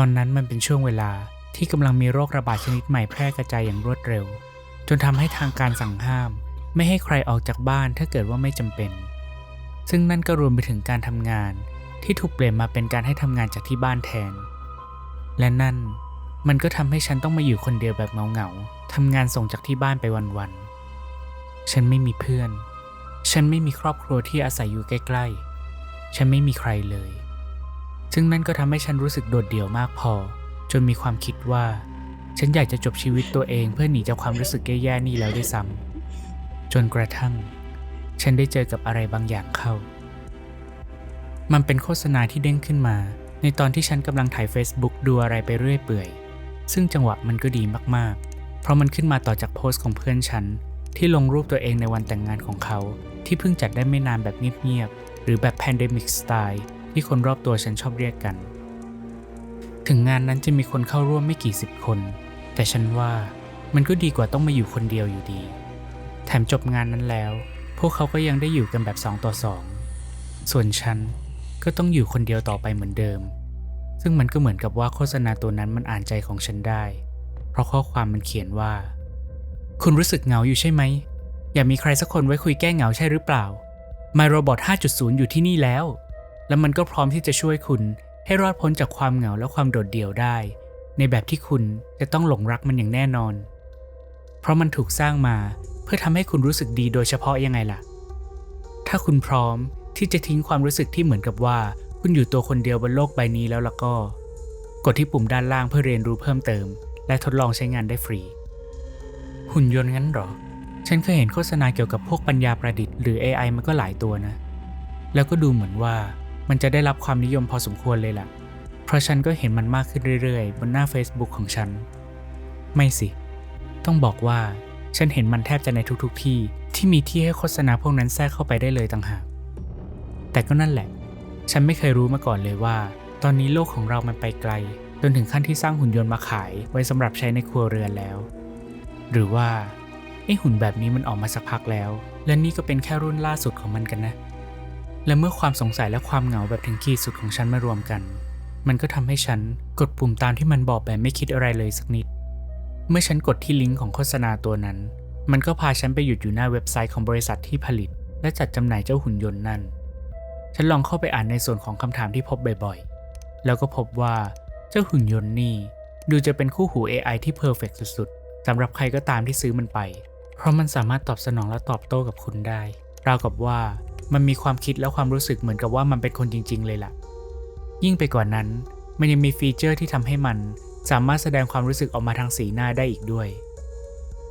ตอนนั้นมันเป็นช่วงเวลาที่กำลังมีโรคระบาดชนิดใหม่แพร่กระจายอย่างรวดเร็ว จนทำให้ทางการสั่งห้าม ไม่ให้ใครออกจากบ้านถ้าเกิดว่าไม่จำเป็น ซึ่งนั่นก็รวมไปถึงการทำงาน ที่ถูกเปลี่ยนมาเป็นการให้ทำงานจากที่บ้านแทน และนั่นมันก็ทำให้ฉันต้องมาอยู่คนเดียวแบบเหงาๆทำงานส่งจากที่บ้านไปวันๆ ฉันไม่มีเพื่อน ฉันไม่มีครอบครัวที่อาศัยอยู่ใกล้ๆ ฉันไม่มีใครเลย ซึ่งนั่นก็ทำให้ฉันรู้สึกโดดเดี่ยวมากพอ จนมีความคิดว่า ฉันอยากจะจบชีวิตตัวเองเพื่อหนีจากความรู้สึกแย่ๆนี่แล้วด้วยซ้ำจนกระทั่ง ฉันได้เจอกับอะไรบางอย่างเข้า มันเป็นโฆษณาที่เด้งขึ้นมา ในตอนที่ฉันกำลังถ่าย Facebook ดูอะไรไปเรื่อยเปื่อย ซึ่งจังหวะมันก็ดีมากๆ เพราะมันขึ้นมาต่อจากโพสต์ของเพื่อนฉันที่ลงรูปตัวเองในวันแต่งงานของเขา ที่เพิ่งจัดได้ไม่นานแบบเงียบๆหรือแบบ pandemic style ที่คนรอบตัวฉันชอบเรียกกัน ถึงงานนั้นจะมีคนเข้าร่วมไม่กี่สิบคน แต่ฉันว่ามันก็ดีกว่าต้องมาอยู่คนเดียวอยู่ดี แถมจบงานนั้นแล้ว พวกเขาก็ยังได้อยู่กันแบบ2ต่อ2ส่วนฉันก็ต้องอยู่คนเดียวต่อไปเหมือนเดิม ซึ่งมันก็เหมือนกับว่าโฆษณาตัวนั้นมันอ่านใจของฉันได้ เพราะข้อความมันเขียนว่า คุณรู้สึกเหงาอยู่ใช่ไหม อยากมีใครสักคนไว้คุยแก้เหงาใช่หรือเปล่า My Robot 5.0 อยู่ที่นี่แล้ว และมันก็พร้อมที่จะช่วยคุณให้รอดพ้นจากความเหงาและความโดดเดี่ยวได้ ในแบบที่คุณจะต้องหลงรักมันอย่างแน่นอน เพราะมันถูกสร้างมาเพื่อทำให้คุณรู้สึกดีโดยเฉพาะยังไงล่ะ ถ้าคุณพร้อมที่จะทิ้งความรู้สึกที่เหมือนกับว่า คุณอยู่ตัวคนเดียวบนโลกใบนี้แล้วล่ะก็ กดที่ปุ่มด้านล่างเพื่อเรียนรู้เพิ่มเติม และทดลองใช้งานได้ฟรี หุ่นยนต์งั้นหรอ ฉันเคยเห็นโฆษณาเกี่ยวกับพวกปัญญาประดิษฐ์หรือ AI มันก็หลายตัวนะ แล้วก็ดูเหมือนว่า มันจะได้รับความนิยมพอสมควรเลยล่ะเพราะฉันก็เห็นมันมากขึ้นเรื่อยๆ บนหน้า Facebook ของฉัน ไม่สิ ต้องบอกว่า ฉันเห็นมันแทบจะในทุกๆที่ที่มีที่ให้โฆษณาพวกนั้นแทรกเข้าไปได้เลยต่างหาก แต่ก็นั่นแหละ ฉันไม่เคยรู้มาก่อนเลยว่า ตอนนี้โลกของเรามันไปไกล จนถึงขั้นที่สร้างหุ่นยนต์มาขายไว้สำหรับใช้ในครัวเรือนแล้ว หรือว่าไอหุ่นแบบนี้มันออกมาสักพักแล้ว และนี่ก็เป็นแค่รุ่นล่าสุดของมันกันนะ และเมื่อความสงสัยและความเหงาแบบถึงขีดสุดของฉันมารวมกัน มันก็ทำให้ฉันกดปุ่มตามที่มันบอกแบบไม่คิดอะไรเลยสักนิด เมื่อฉันกดที่ลิงก์ของโฆษณาตัวนั้น มันก็พาฉันไปหยุดอยู่หน้าเว็บไซต์ของบริษัทที่ผลิต และจัดจำหน่ายเจ้าหุ่นยนต์นั่น ฉันลองเข้าไปอ่านในส่วนของคำถามที่พบบ่อยๆ แล้วก็พบว่าเจ้าหุ่นยนต์นี่ดูจะเป็นคู่หู AI ที่เพอร์เฟกสุดๆสำหรับใครก็ตามที่ซื้อมันไป เพราะมันสามารถตอบสนองและตอบโต้กับคุณได้ ราวกับว่า มันมีความคิดและความรู้สึกเหมือนกับว่ามันเป็นคนจริง ๆ เลยล่ะ ยิ่งไปกว่านั้น มันยังมีฟีเจอร์ที่ทำให้มันสามารถแสดงความรู้สึกออกมาทางสีหน้าได้อีกด้วย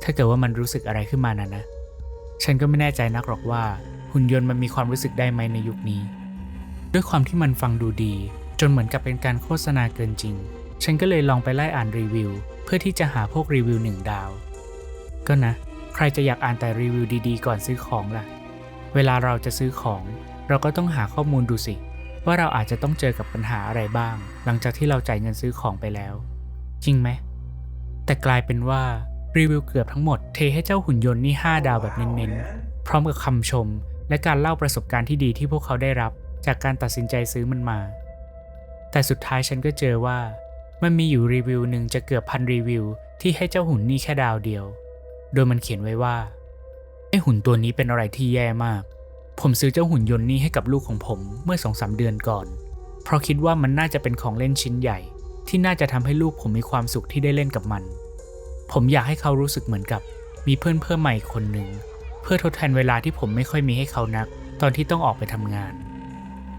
ถ้าเกิดว่ามันรู้สึกอะไรขึ้นมานะนะ ฉันก็ไม่แน่ใจนักหรอกว่า หุ่นยนต์มันมีความรู้สึกได้ไหมในยุคนี้ ด้วยความที่มันฟังดูดี จนเหมือนกับเป็นการโฆษณาเกินจริง ฉันก็เลยลองไปไล่อ่านรีวิว เพื่อที่จะหาพวกรีวิวหนึ่งดาว ก็นะ ใครจะอยากอ่านแต่รีวิวดีๆ ก่อนซื้อของล่ะ เวลาเราจะซื้อของ เราก็ต้องหาข้อมูลดูสิ ว่าเราอาจจะต้องเจอกับปัญหาอะไรบ้าง หลังจากที่เราจ่ายเงินซื้อของไปแล้ว จริงไหม แต่กลายเป็นว่ารีวิวเกือบทั้งหมดเทให้เจ้าหุ่นยนต์นี่ 5 ดาวแบบเน้นๆ พร้อมกับคำชม และการเล่าประสบการณ์ที่ดีที่พวกเขาได้รับ จากการตัดสินใจซื้อมันมา แต่สุดท้ายฉันก็เจอว่า มันมีอยู่รีวิวหนึ่งจะเกือบพันรีวิวที่ให้เจ้าหุ่นนี่แค่ดาวเดียว โดยมันเขียนไว้ว่า ไอหุ่นตัวนี้เป็นอะไรที่แย่มาก ผมซื้อเจ้าหุ่นยนต์นี้ให้กับลูกของผมเมื่อสองสามเดือนก่อน เพราะคิดว่ามันน่าจะเป็นของเล่นชิ้นใหญ่ ที่น่าจะทำให้ลูกผมมีความสุขที่ได้เล่นกับมัน ผมอยากให้เขารู้สึกเหมือนกับ มีเพื่อนเพิ่มใหม่คนหนึ่งเพื่อทดแทนเวลาที่ผมไม่ค่อยมีให้เขานัก ตอนที่ต้องออกไปทำงาน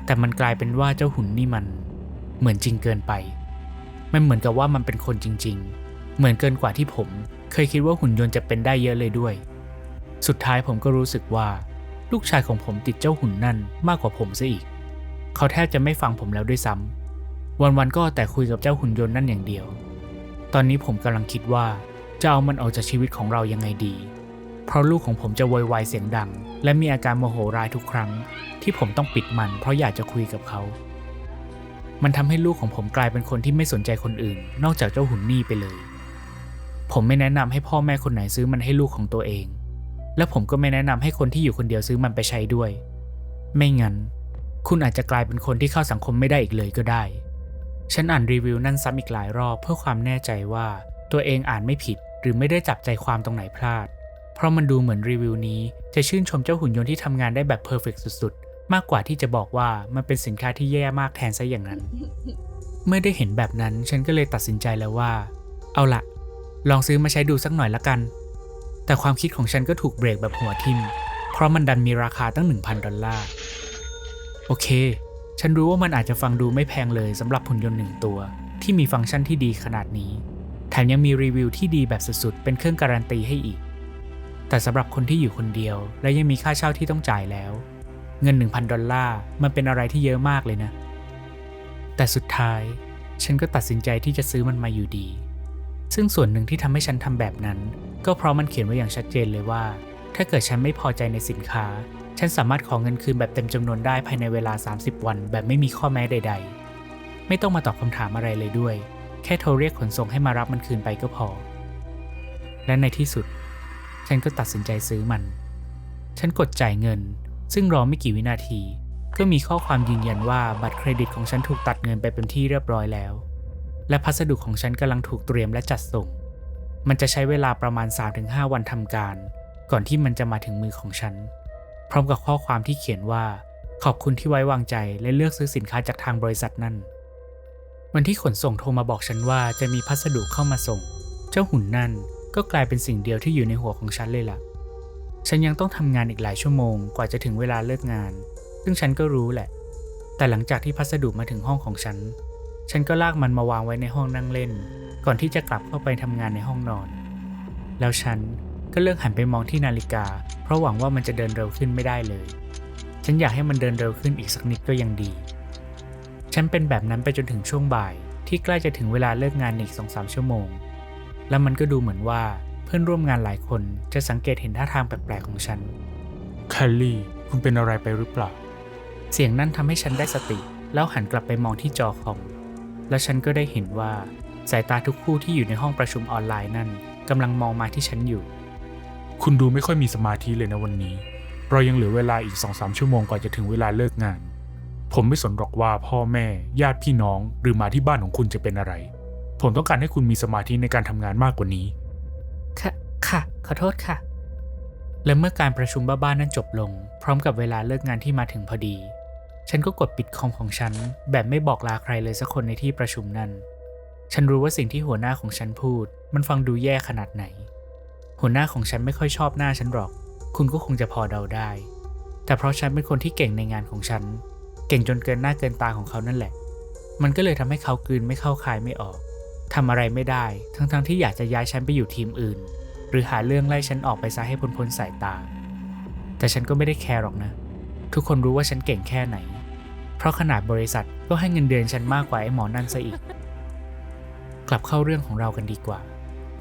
แต่มันกลายเป็นว่าเจ้าหุ่นนี่มัน เหมือนจริงเกินไป มันเหมือนกับว่ามันเป็นคนจริง ๆ เหมือนเกินกว่าที่ผม เคยคิดว่าหุ่นยนต์จะเป็นได้เยอะเลยด้วย สุดท้ายผมก็รู้สึกว่า ลูกชายของผมติดเจ้าหุ่นนั่นมากกว่าผมซะอีก เขาแทบจะไม่ฟังผมแล้วด้วยซ้ำวันๆก็แต่คุยกับเจ้าหุ่นยนต์นั่นอย่างเดียว ตอนนี้ผมกำลังคิดว่าจะเอามันออกจากชีวิตของเรายังไงดี เพราะลูกของผมจะโวยวายเสียงดัง และมีอาการโมโหร้ายทุกครั้ง ที่ผมต้องปิดมัน เพราะอยากจะคุยกับเขา มันทำให้ลูกของผมกลายเป็นคนที่ไม่สนใจคนอื่น นอกจากเจ้าหุ่นนี่ไปเลย ผมไม่แนะนำให้พ่อแม่คนไหนซื้อมันให้ลูกของตัวเอง และผมก็ไม่แนะนำให้คนที่อยู่คนเดียวซื้อมันไปใช้ด้วย ไม่งั้น คุณอาจจะกลายเป็นคนที่เข้าสังคมไม่ได้อีกเลยก็ได้ ฉันอ่านรีวิวนั่นซ้ำอีกหลายรอบเพื่อความแน่ใจว่าตัวเองอ่านไม่ผิดหรือไม่ได้จับใจความตรงไหนพลาด เพราะมันดูเหมือนรีวิวนี้จะชื่นชมเจ้าหุ่นยนต์ที่ทำงานได้แบบเพอร์เฟกสุดๆ มากกว่าที่จะบอกว่ามันเป็นสินค้าที่แย่มากแทนซะอย่างนั้น เมื่อได้เห็นแบบนั้นฉันก็เลยตัดสินใจแล้วว่า เอาละลองซื้อมาใช้ดูสักหน่อยละกัน แต่ความคิดของฉันก็ถูกเบรกแบบหัวทิม เพราะมันดันมีราคาตั้ง 1,000 ดอลลาร์ โอเค ฉันรู้ว่ามันอาจจะฟังดูไม่แพงเลยสำหรับหุ่นยนต์หนึ่งตัว ที่มีฟังก์ชันที่ดีขนาดนี้ แถมยังมีรีวิวที่ดีแบบสุดๆ เป็นเครื่องการันตีให้อีก แต่สำหรับคนที่อยู่คนเดียว และยังมีค่าเช่าที่ต้องจ่ายแล้ว เงิน 1,000 ดอลลาร์ มันเป็นอะไรที่เยอะมากเลยนะ แต่สุดท้าย ฉันก็ตัดสินใจที่จะซื้อมันมาอยู่ดี ซึ่งส่วนหนึ่งที่ทำให้ฉันทำแบบนั้น ก็เพราะมันเขียนไว้อย่างชัดเจนเลยว่า ถ้าเกิดฉันไม่พอใจในสินค้า ฉันสามารถขอเงินคืนแบบเต็มจำนวนได้ภายในเวลา 30 วัน แบบไม่มีข้อแม้ใด ๆ ไม่ต้องมาตอบคำถามอะไรเลยด้วย แค่โทรเรียกขนส่งให้มารับมันคืนไปก็พอ และในที่สุด ฉันก็ตัดสินใจซื้อมัน ฉันกดจ่ายเงิน ซึ่งรอไม่กี่วินาที ก็มีข้อความยืนยันว่าบัตรเครดิตของฉันถูกตัดเงินไปเป็นที่เรียบร้อยแล้ว และพัสดุของฉันกำลังถูกเตรียมและจัดส่ง มันจะใช้เวลาประมาณ 3-5 วันทำการ ก่อนที่มันจะมาถึงมือของฉัน พร้อมกับข้อความที่เขียนว่า ขอบคุณที่ไว้วางใจและเลือกซื้อสินค้าจากทางบริษัทนั่น วันที่ขนส่งโทรมาบอกฉันว่าจะมีพัสดุเข้ามาส่ง เจ้าหุ่นนั่นก็กลายเป็นสิ่งเดียวที่อยู่ในหัวของฉันเลยล่ะ ฉันยังต้องทำงานอีกหลายชั่วโมงกว่าจะถึงเวลาเลิกงาน ซึ่งฉันก็รู้แหละ แต่หลังจากที่พัสดุมาถึงห้องของฉัน ฉันก็ลากมันมาวางไว้ในห้องนั่งเล่น ก่อนที่จะกลับเข้าไปทำงานในห้องนอน แล้วฉันก็เลิกหันไปมองที่นาฬิกา เพราะหวังว่ามันจะเดินเร็วขึ้นไม่ได้เลย ฉันอยากให้มันเดินเร็วขึ้นอีกสักนิดก็ยังดี ฉันเป็นแบบนั้นไปจนถึงช่วงบ่าย ที่ใกล้จะถึงเวลาเลิกงานอีกสองสามชั่วโมง แล้วมันก็ดูเหมือนว่าเพื่อนร่วมงานหลายคนจะสังเกตเห็นท่าทางแปลกๆของฉันแคลลี่คุณเป็นอะไรไปหรือเปล่า เสียงนั่นทำให้ฉันได้สติ แล้วหันกลับไปมองที่จอคอม แล้วฉันก็ได้เห็นว่า สายตาทุกคู่ที่อยู่ในห้องประชุมออนไลน์นั่นกำลังมองมาที่ฉันอยู่ คุณดูไม่ค่อยมีสมาธิเลยนะวันนี้ เรายังเหลือเวลาอีกสองสามชั่วโมงก่อนจะถึงเวลาเลิกงาน ผมไม่สนหรอกว่าพ่อแม่ ญาติพี่น้อง หรือมาที่บ้านของคุณจะเป็นอะไร ผมต้องการให้คุณมีสมาธิในการทำงานมากกว่านี้ ค่ะ ค่ะ ขอโทษค่ะ และเมื่อการประชุมบ้าๆนั้นจบลง พร้อมกับเวลาเลิกงานที่มาถึงพอดี ฉันก็กดปิดคอมของฉัน แบบไม่บอกลาใครเลยสักคนในที่ประชุมนั้น ฉันรู้ว่าสิ่งที่หัวหน้าของฉันพูด มันฟังดูแย่ขนาดไหน หัวหน้าของฉันไม่ค่อยชอบหน้าฉันหรอก คุณก็คงจะพอเดาได้ แต่เพราะฉันเป็นคนที่เก่งในงานของฉัน เก่งจนเกินหน้าเกินตาของเขานั่นแหละ มันก็เลยทำให้เขากลืนไม่เข้าคายไม่ออกทำอะไรไม่ได้ ทั้งๆที่อยากจะย้ายฉันไปอยู่ทีมอื่น หรือหาเรื่องไล่ฉันออกไปซะให้พ้นพ้นสายตา แต่ฉันก็ไม่ได้แคร์หรอกนะ ทุกคนรู้ว่าฉันเก่งแค่ไหน เพราะขนาดบริษัทก็ให้เงินเดือนฉันมากกว่าไอ้หมอนั่นซะอีก กลับเข้าเรื่องของเรากันดีกว่า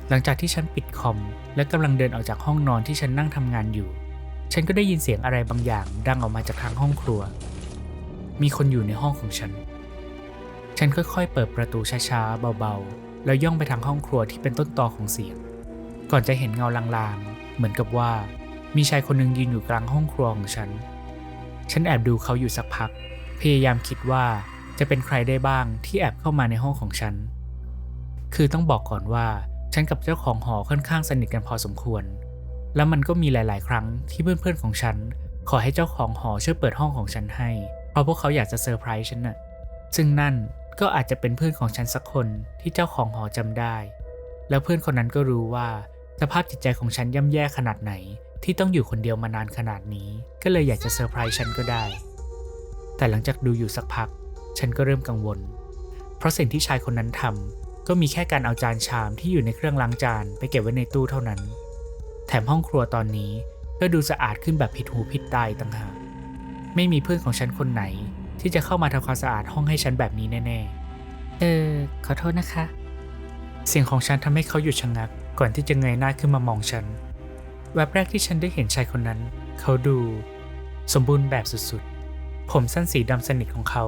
หลังจากที่ฉันปิดคอม และกำลังเดินออกจากห้องนอนที่ฉันนั่งทำงานอยู่ ฉันก็ได้ยินเสียงอะไรบางอย่าง ดังออกมาจากทางห้องครัว มีคนอยู่ในห้องของฉัน ฉันค่อยๆ เปิดประตูช้าๆ เบาๆ แล้วย่องไปทางห้องครัวที่เป็นต้นตอของเสียง ก่อนจะเห็นเงาลางๆ เหมือนกับว่า มีชายคนหนึ่งยืนอยู่กลางห้องครัวของฉัน ฉันแอบดูเขาอยู่สักพัก พยายามคิดว่าจะเป็นใครได้บ้างที่แอบเข้ามาในห้องของฉัน คือต้องบอกก่อนว่า ฉันกับเจ้าของหอค่อนข้างสนิทกันพอสมควร แล้วมันก็มีหลาย ๆ ครั้งที่เพื่อนๆของฉัน ขอให้เจ้าของหอช่วยเปิดห้องของฉันให้ เพราะพวกเขาอยากจะเซอร์ไพรส์ฉันน่ะ ซึ่งนั่นก็อาจจะเป็นเพื่อนของฉันสักคนที่เจ้าของหอจำได้ แล้วเพื่อนคนนั้นก็รู้ว่าสภาพจิตใจของฉันย่ำแย่ขนาดไหน ที่ต้องอยู่คนเดียวมานานขนาดนี้ ก็เลยอยากจะเซอร์ไพรส์ฉันก็ได้ แต่หลังจากดูอยู่สักพัก ฉันก็เริ่มกังวล เพราะสิ่งที่ชายคนนั้นทำ ก็มีแค่การเอาจานชามที่อยู่ในเครื่องล้างจานไปเก็บไว้ในตู้เท่านั้น แถมห้องครัวตอนนี้ก็ดูสะอาดขึ้นแบบผิดหูผิดตาอีกต่างหาก ไม่มีเพื่อนของฉันคนไหน ที่จะเข้ามาทำความสะอาดห้องให้ฉันแบบนี้แน่ๆ เออ ขอโทษนะคะ เสียงของฉันทำให้เขาหยุดชะงัก ก่อนที่จะเงยหน้าขึ้นมามองฉัน แวบแรกที่ฉันได้เห็นชายคนนั้น เขาดู สมบูรณ์แบบสุดๆ ผมสั้นสีดำสนิทของเขา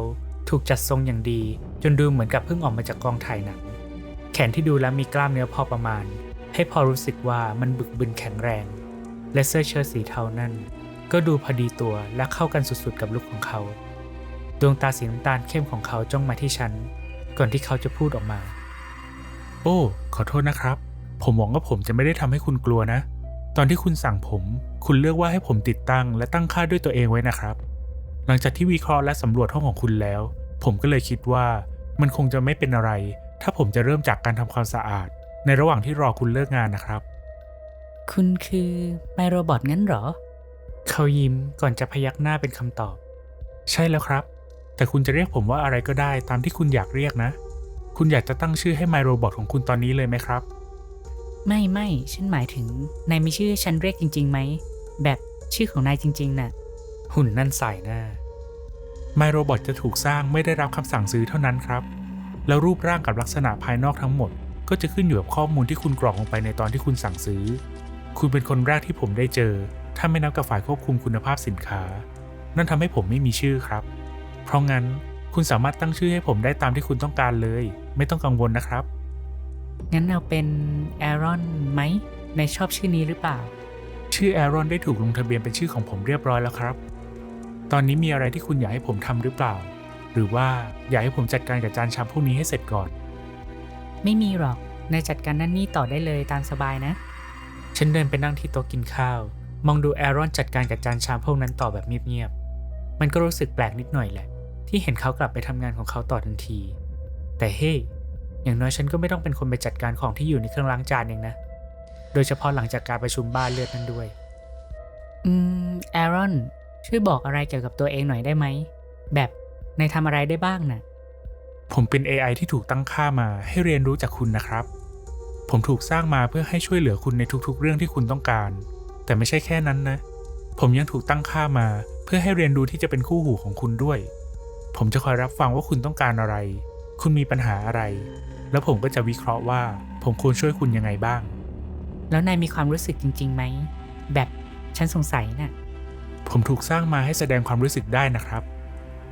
ถูกจัดทรงอย่างดี จนดูเหมือนกับเพิ่งออกมาจากกองถ่ายหนัง แขนที่ดูแล้วมีกล้ามเนื้อพอประมาณ ให้พอรู้สึกว่ามันบึกบึนแข็งแรง และเสื้อเชิ้ตสีเทานั่น ก็ดูพอดีตัวและเข้ากันสุดๆกับลุคของเขา ดวงตาสีน้ำตาลเข้มของเขาจ้องมาที่ฉัน ก่อนที่เขาจะพูดออกมา โอ้ ขอโทษนะครับ ผมหวังว่าผมจะไม่ได้ทำให้คุณกลัวนะ ตอนที่คุณสั่งผม คุณเลือกว่าให้ผมติดตั้ง และตั้งค่าด้วยตัวเองไว้นะครับ หลังจากที่วิเคราะห์และสำรวจห้องของคุณแล้ว ผมก็เลยคิดว่ามันคงจะไม่เป็นอะไร ถ้าผมจะเริ่มจากการทำความสะอาด ในระหว่างที่รอคุณเลิกงานนะครับ คุณคือไมโรบอทงั้นเหรอ เขายิ้มก่อนจะพยักหน้าเป็นคำตอบ ใช่แล้วครับ แต่คุณจะเรียกผมว่าอะไรก็ได้ตามที่คุณอยากเรียกนะ คุณอยากจะตั้งชื่อให้ไมโรบอทของคุณตอนนี้เลยไหมครับ ไม่ไม่ฉันหมายถึงนายมีชื่อให้ฉันเรียกจริงๆไหม แบบชื่อของนายจริงๆน่ะ หุ่นนั่นสายหน้า ไมโรบอทจะถูกสร้างไม่ได้รับคำสั่งซื้อเท่านั้นครับ แล้วรูปร่างกับลักษณะภายนอกทั้งหมด ก็จะขึ้นอยู่กับข้อมูลที่คุณกรอกลงไปในตอนที่คุณสั่งซื้อ คุณเป็นคนแรกที่ผมได้เจอ ถ้าไม่นับกับฝ่ายควบคุมคุณภาพสินค้า นั่นทำให้ผมไม่มีชื่อครับ เพราะงั้นคุณสามารถตั้งชื่อให้ผมได้ตามที่คุณต้องการเลย ไม่ต้องกังวลนะครับ งั้นเอาเป็นแอรอนไหมนายชอบชื่อนี้หรือเปล่า ชื่อแอรอนได้ถูกลงทะเบียนเป็นชื่อของผมเรียบร้อยแล้วครับ ตอนนี้มีอะไรที่คุณอยากให้ผมทำหรือเปล่า หรือว่าอยากให้ผมจัดการกับจานชามพวกนี้ให้เสร็จก่อน ไม่มีหรอก นายจัดการนั่นนี่ต่อได้เลยตามสบายนะ ฉันเดินไปนั่งที่โต๊ะกินข้าว มองดูแอรอนจัดการกับจานชามพวกนั้นต่อแบบเงียบๆ มันก็รู้สึกแปลกนิดหน่อยแหละ ที่เห็นเขากลับไปทำงานของเขาต่อทันที แต่เฮ้ยอย่างน้อยฉันก็ไม่ต้องเป็นคนไปจัดการของที่อยู่ในเครื่องล้างจานเองนะ โดยเฉพาะหลังจากการประชุมบ้านเลือดนั้นด้วย อืมแอรอนช่วยบอกอะไรเกี่ยวกับตัวเองหน่อยได้ไหม แบบ นายทำอะไรได้บ้างน่ะ ผมเป็น AI ที่ถูกตั้งค่ามาให้เรียนรู้จากคุณนะครับ ผมถูกสร้างมาเพื่อให้ช่วยเหลือคุณในทุกๆ เรื่องที่คุณต้องการ แต่ไม่ใช่แค่นั้นนะ ผมยังถูกตั้งค่ามา เพื่อให้เรียนรู้ที่จะเป็นคู่หูของคุณด้วย ผมจะคอยรับฟังว่าคุณต้องการอะไร คุณมีปัญหาอะไร แล้วผมก็จะวิเคราะห์ว่า ผมควรช่วยคุณยังไงบ้าง แล้วนายมีความรู้สึกจริงๆไหม แบบฉันสงสัยน่ะ ผมถูกสร้างมาให้แสดงความรู้สึกได้นะครับ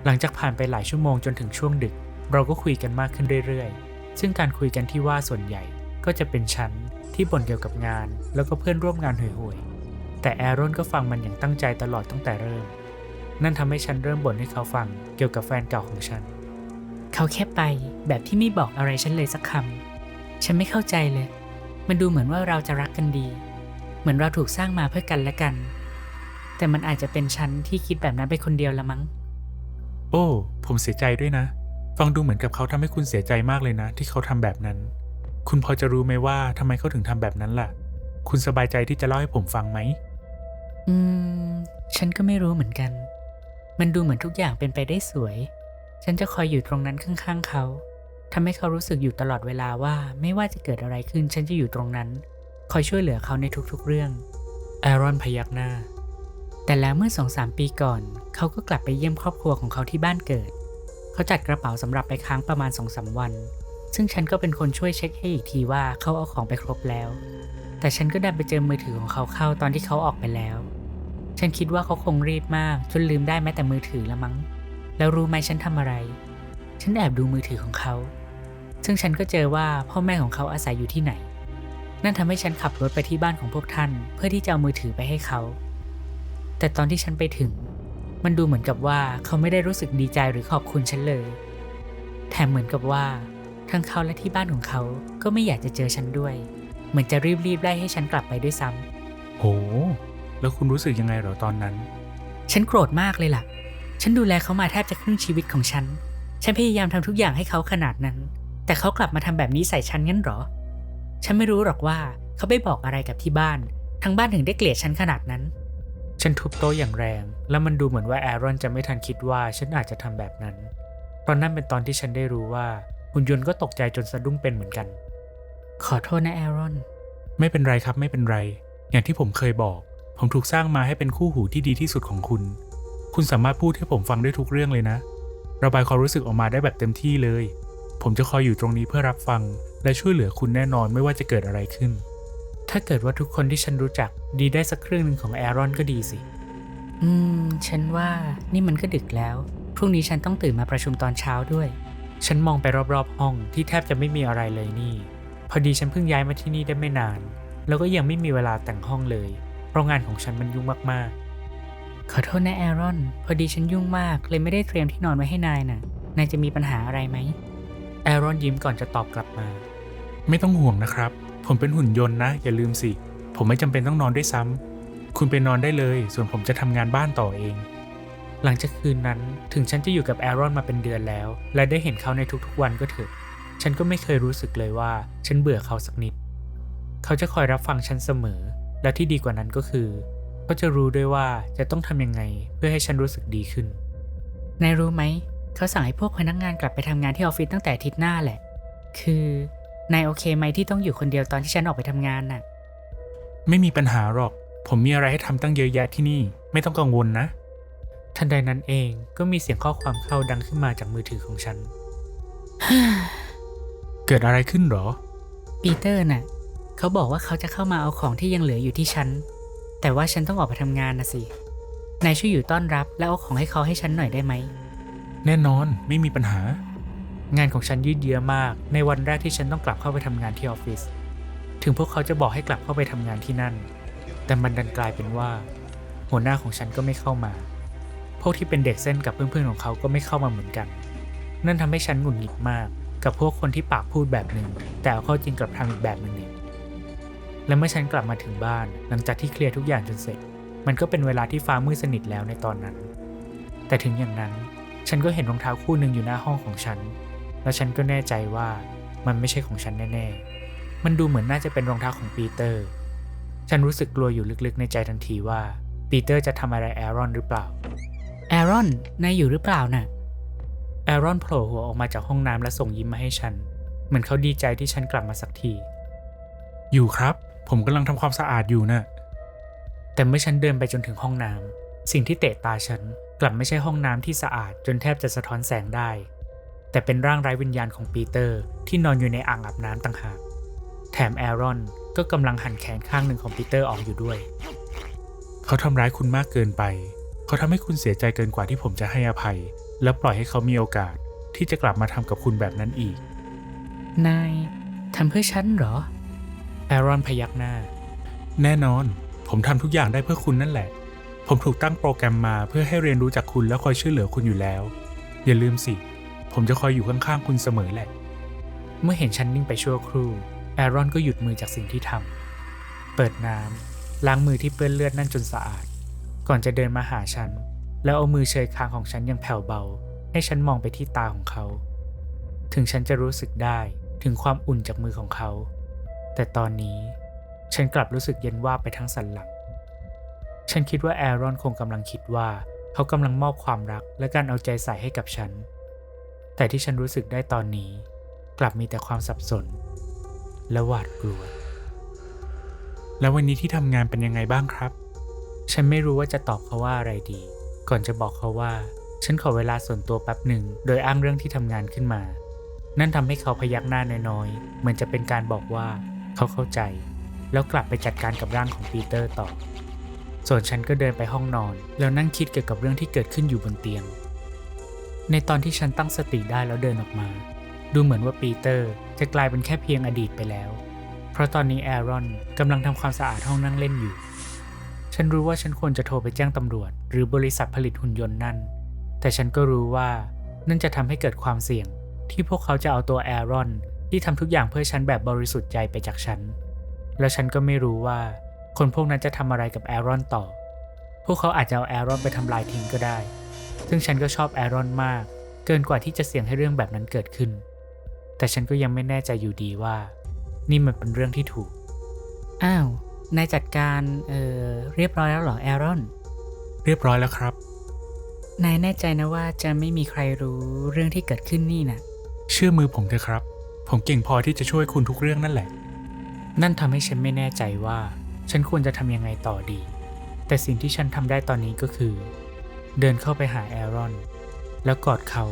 หลังจากผ่านไปหลายชั่วโมงจนถึงช่วงดึก เราก็คุยกันมากขึ้นเรื่อยๆ ซึ่งการคุยกันที่ว่าส่วนใหญ่ก็จะเป็นฉันที่บ่นเกี่ยวกับงาน แล้วก็เพื่อนร่วมงานห่วยๆ แต่แอรอนก็ฟังมันอย่างตั้งใจตลอดตั้งแต่เริ่ม นั่นทำให้ฉันเริ่มบ่นให้เขาฟังเกี่ยวกับแฟนเก่าของฉัน เขาแค่ไปแบบที่ไม่บอกอะไรฉันเลยสักคำ ฉันไม่เข้าใจเลย มันดูเหมือนว่าเราจะรักกันดี เหมือนเราถูกสร้างมาเพื่อกันและกัน แต่มันอาจจะเป็นฉันที่คิดแบบนั้นไปคนเดียวละมั้ง โอ้ ผมเสียใจด้วยนะ ฟังดูเหมือนกับเขาทำให้คุณเสียใจมากเลยนะ ที่เขาทำแบบนั้น คุณพอจะรู้ไหมว่าทำไมเขาถึงทำแบบนั้นล่ะ คุณสบายใจที่จะเล่าให้ผมฟังไหม อืม ฉันก็ไม่รู้เหมือนกัน มันดูเหมือนทุกอย่างเป็นไปได้สวย ฉันจะคอยอยู่ตรงนั้นข้างๆเขาทำให้เขารู้สึกอยู่ตลอดเวลาว่าไม่ว่าจะเกิดอะไรขึ้นฉันจะอยู่ตรงนั้น คอยช่วยเหลือเขาในทุกๆเรื่องแอรอนพยักหน้า แต่แล้วเมื่อสองสามปีก่อน เขาก็กลับไปเยี่ยมครอบครัวของเขาที่บ้านเกิด เขาจัดกระเป๋าสำหรับไปค้างประมาณสองสาวัน ซึ่งฉันก็เป็นคนช่วยเช็คให้อีกทีว่าเขาเอาของไปครบแล้ว แต่ฉันก็ดันไปเจอมือถือของเขาเข้าตอนที่เขาออกไปแล้ว ฉันคิดว่าเขาคงรีบมากจนลืมได้แม้แต่มือถือละมั้ง แล้วรู้ไหมฉันทำอะไร ฉันแอบดูมือถือของเขา ซึ่งฉันก็เจอว่าพ่อแม่ของเขาอาศัยอยู่ที่ไหน นั่นทำให้ฉันขับรถไปที่บ้านของพวกท่าน เพื่อที่จะเอามือถือไปให้เขา แต่ตอนที่ฉันไปถึง มันดูเหมือนกับว่าเขาไม่ได้รู้สึกดีใจหรือขอบคุณฉันเลย แถมเหมือนกับว่า ทั้งเขาและที่บ้านของเขาก็ไม่อยากจะเจอฉันด้วย เหมือนจะรีบๆไล่ให้ฉันกลับไปด้วยซ้ำโห แล้วคุณรู้สึกยังไงเหรอตอนนั้น ฉันโกรธมากเลยล่ะ ฉันดูแลเขามาแทบจะครึ่งชีวิตของฉัน ฉันพยายามทำทุกอย่างให้เขาขนาดนั้น แต่เขากลับมาทำแบบนี้ใส่ฉันงั้นเหรอ ฉันไม่รู้หรอกว่าเขาไปบอกอะไรกับที่บ้าน ทั้งบ้านถึงได้เกลียดฉันขนาดนั้น ฉันทุบโต๊ะอย่างแรง แล้วมันดูเหมือนว่าแอรอนจะไม่ทันคิดว่าฉันอาจจะทำแบบนั้น ตอนนั้นเป็นตอนที่ฉันได้รู้ว่าหุ่นยนต์ก็ตกใจจนสะดุ้งเป็นเหมือนกัน ขอโทษนะแอรอน ไม่เป็นไรครับไม่เป็นไร อย่างที่ผมเคยบอก ผมถูกสร้างมาให้เป็นคู่หูที่ดีที่สุดของคุณ คุณสามารถพูดให้ผมฟังได้ทุกเรื่องเลยนะ ระบายความรู้สึกออกมาได้แบบเต็มที่เลย ผมจะคอยอยู่ตรงนี้เพื่อรับฟัง และช่วยเหลือคุณแน่นอนไม่ว่าจะเกิดอะไรขึ้น ถ้าเกิดว่าทุกคนที่ฉันรู้จัก ดีได้สักครึ่งหนึ่งของแอรอนก็ดีสิ อืม ฉันว่านี่มันก็ดึกแล้ว พรุ่งนี้ฉันต้องตื่นมาประชุมตอนเช้าด้วย ฉันมองไปรอบๆ ห้องที่แทบจะไม่มีอะไรเลยนี่ พอดีฉันเพิ่งย้ายมาที่นี่ได้ไม่นาน แล้วก็ยังไม่มีเวลาแต่งห้องเลย เพราะงานของฉันมันยุ่งมากๆ ขอโทษนะแอรอน พอดีฉันยุ่งมากเลยไม่ได้เตรียมที่นอนไว้ให้นายน่ะ นายจะมีปัญหาอะไรไหมแอรอนยิ้มก่อนจะตอบกลับมา ไม่ต้องห่วงนะครับ ผมเป็นหุ่นยนต์นะ อย่าลืมสิ ผมไม่จำเป็นต้องนอนด้วยซ้ำคุณไปนอนได้เลย ส่วนผมจะทำงานบ้านต่อเอง หลังจากคืนนั้นถึงฉันจะอยู่กับแอรอนมาเป็นเดือนแล้ว และได้เห็นเขาในทุกๆวันก็เถอะ ฉันก็ไม่เคยรู้สึกเลยว่าฉันเบื่อเขาสักนิด เขาจะคอยรับฟังฉันเสมอ และที่ดีกว่านั้นก็คือ เขาจะรู้ด้วยว่าจะต้องทำยังไงเพื่อให้ฉันรู้สึกดีขึ้น นายรู้ไหม เขาสั่งให้พวกพนักงานกลับไปทำงานที่ออฟฟิศตั้งแต่อาทิตย์หน้าแหละ คือนายโอเคไหมที่ต้องอยู่คนเดียวตอนที่ฉันออกไปทำงานน่ะ ไม่มีปัญหาหรอก ผมมีอะไรให้ทำตั้งเยอะแยะที่นี่ ไม่ต้องกังวลนะ ทันใดนั้นเองก็มีเสียงข้อความเข้าดังขึ้นมาจากมือถือของฉัน เกิดอะไรขึ้นหรอ ปีเตอร์น่ะ เขาบอกว่าเขาจะเข้ามาเอาของที่ยังเหลืออยู่ที่ฉัน แต่ว่าฉันต้องออกไปทำงานนะสินายช่วยอยู่ต้อนรับแล้วเอาของให้เขาให้ฉันหน่อยได้ไหม แน่นอนไม่มีปัญหา งานของฉันยืดเยื้อมาก ในวันแรกที่ฉันต้องกลับเข้าไปทำงานที่ออฟฟิศ ถึงพวกเขาจะบอกให้กลับเข้าไปทำงานที่นั่น แต่มันดันกลายเป็นว่า หัวหน้าของฉันก็ไม่เข้ามา พวกที่เป็นเด็กเส้นกับเพื่อนๆของเขาก็ไม่เข้ามาเหมือนกัน นั่นทำให้ฉันหงุดหงิดมากกับพวกคนที่ปากพูดแบบหนึ่ง แต่เอาเข้าจริงกลับทำอีกแบบหนึ่งเนี่ยและเมื่อฉันกลับมาถึงบ้าน หลังจากที่เคลียร์ทุกอย่างจนเสร็จ มันก็เป็นเวลาที่ฟ้ามืดสนิทแล้วในตอนนั้น แต่ถึงอย่างนั้น ฉันก็เห็นรองเท้าคู่หนึ่งอยู่หน้าห้องของฉัน แล้วฉันก็แน่ใจว่ามันไม่ใช่ของฉันแน่ๆ มันดูเหมือนน่าจะเป็นรองเท้าของปีเตอร์ ฉันรู้สึกกลัวอยู่ลึกๆในใจทันทีว่าปีเตอร์จะทำอะไรแอรอนหรือเปล่า แอรอน นายอยู่หรือเปล่าน่ะ แอรอนโผล่หัวออกมาจากห้องน้ำและส่งยิ้มมาให้ฉัน เหมือนเขาดีใจที่ฉันกลับมาสักที อยู่ครับ ผมกำลังทำความสะอาดอยู่น่ะ แต่เมื่อฉันเดินไปจนถึงห้องน้ำสิ่งที่เตะตาฉันกลับไม่ใช่ห้องน้ำที่สะอาดจนแทบจะสะท้อนแสงได้ แต่เป็นร่างไร้วิญญาณของปีเตอร์ที่นอนอยู่ในอ่างอาบน้ำต่างหาก แถมแอรอนก็กำลังหั่นแขนข้างหนึ่งของปีเตอร์ออกอยู่ด้วย เขาทำร้ายคุณมากเกินไป เขาทำให้คุณเสียใจเกินกว่าที่ผมจะให้อภัย แล้วปล่อยให้เขามีโอกาสที่จะกลับมาทำกับคุณแบบนั้นอีก นายทำเพื่อฉันเหรอ แอรอนพยักหน้า แน่นอน ผมทำทุกอย่างได้เพื่อคุณนั่นแหละ ผมถูกตั้งโปรแกรมมาเพื่อให้เรียนรู้จากคุณและคอยช่วยเหลือคุณอยู่แล้ว อย่าลืมสิ ผมจะคอยอยู่ข้างๆคุณเสมอแหละ เมื่อเห็นฉันนิ่งไปชั่วครู่ แอรอนก็หยุดมือจากสิ่งที่ทำ เปิดน้ำล้างมือที่เปื้อนเลือดนั่นจนสะอาด ก่อนจะเดินมาหาฉัน แล้วเอามือเชยคางของฉันอยังแผ่วเบา ให้ฉันมองไปที่ตาของเขา ถึงฉันจะรู้สึกได้ถึงความอุ่นจากมือของเขา แต่ตอนนี้ฉันกลับรู้สึกเย็นว่าไปทั้งสันหลัง ฉันคิดว่าแอรอนคงกำลังคิดว่าเขากำลังมอบความรักและการเอาใจใส่ให้กับฉัน แต่ที่ฉันรู้สึกได้ตอนนี้ กลับมีแต่ความสับสน และหวาดกลัว แล้ววันนี้ที่ทำงานเป็นยังไงบ้างครับ ฉันไม่รู้ว่าจะตอบเขาว่าอะไรดี ก่อนจะบอกเขาว่า ฉันขอเวลาส่วนตัวแป๊บหนึ่ง โดยอ้างเรื่องที่ทำงานขึ้นมา นั่นทำให้เขาพยักหน้าน้อยๆ เหมือนจะเป็นการบอกว่าเขาเข้าใจ แล้วกลับไปจัดการกับร่างของปีเตอร์ต่อ ส่วนฉันก็เดินไปห้องนอน แล้วนั่งคิดเกี่ยวกับเรื่องที่เกิดขึ้นอยู่บนเตียง ในตอนที่ฉันตั้งสติได้แล้วเดินออกมา ดูเหมือนว่าปีเตอร์ จะกลายเป็นแค่เพียงอดีตไปแล้ว เพราะตอนนี้แอรอนกำลังทำความสะอาดห้องนั่งเล่นอยู่ ฉันรู้ว่าฉันควรจะโทรไปแจ้งตำรวจ หรือบริษัทผลิตหุ่นยนต์นั่น แต่ฉันก็รู้ว่านั่นจะทำให้เกิดความเสี่ยง ที่พวกเขาจะเอาตัวแอรอนที่ทำทุกอย่างเพื่อฉันแบบบริสุทธิ์ใจไปจากฉัน แล้วฉันก็ไม่รู้ว่าคนพวกนั้นจะทำอะไรกับแอรอนต่อ พวกเขาอาจจะเอาแอรอนไปทำลายทิ้งก็ได้ ซึ่งฉันก็ชอบแอรอนมาก เกินกว่าที่จะเสี่ยงให้เรื่องแบบนั้นเกิดขึ้น แต่ฉันก็ยังไม่แน่ใจอยู่ดีว่า นี่มันเป็นเรื่องที่ถูก อ้าว นายจัดการเอ่อเรียบร้อยแล้วเหรอแอรอน เรียบร้อยแล้วครับ นายแน่ใจนะว่าจะไม่มีใครรู้เรื่องที่เกิดขึ้นนี่นะเชื่อมือผมเถอะครับ ผมเก่งพอที่จะช่วยคุณทุกเรื่องนั่นแหละ นั่นทำให้ฉันไม่แน่ใจว่า ฉันควรจะทำยังไงต่อดี แต่สิ่งที่ฉันทำได้ตอนนี้ก็คือ เดินเข้าไปหาแอรอน แล้วกอดเขา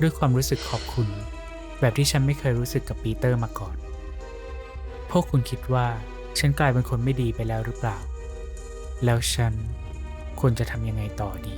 ด้วยความรู้สึกขอบคุณ แบบที่ฉันไม่เคยรู้สึกกับปีเตอร์มาก่อน พวกคุณคิดว่าฉันกลายเป็นคนไม่ดีไปแล้วหรือเปล่า แล้วฉันควรจะทำยังไงต่อดี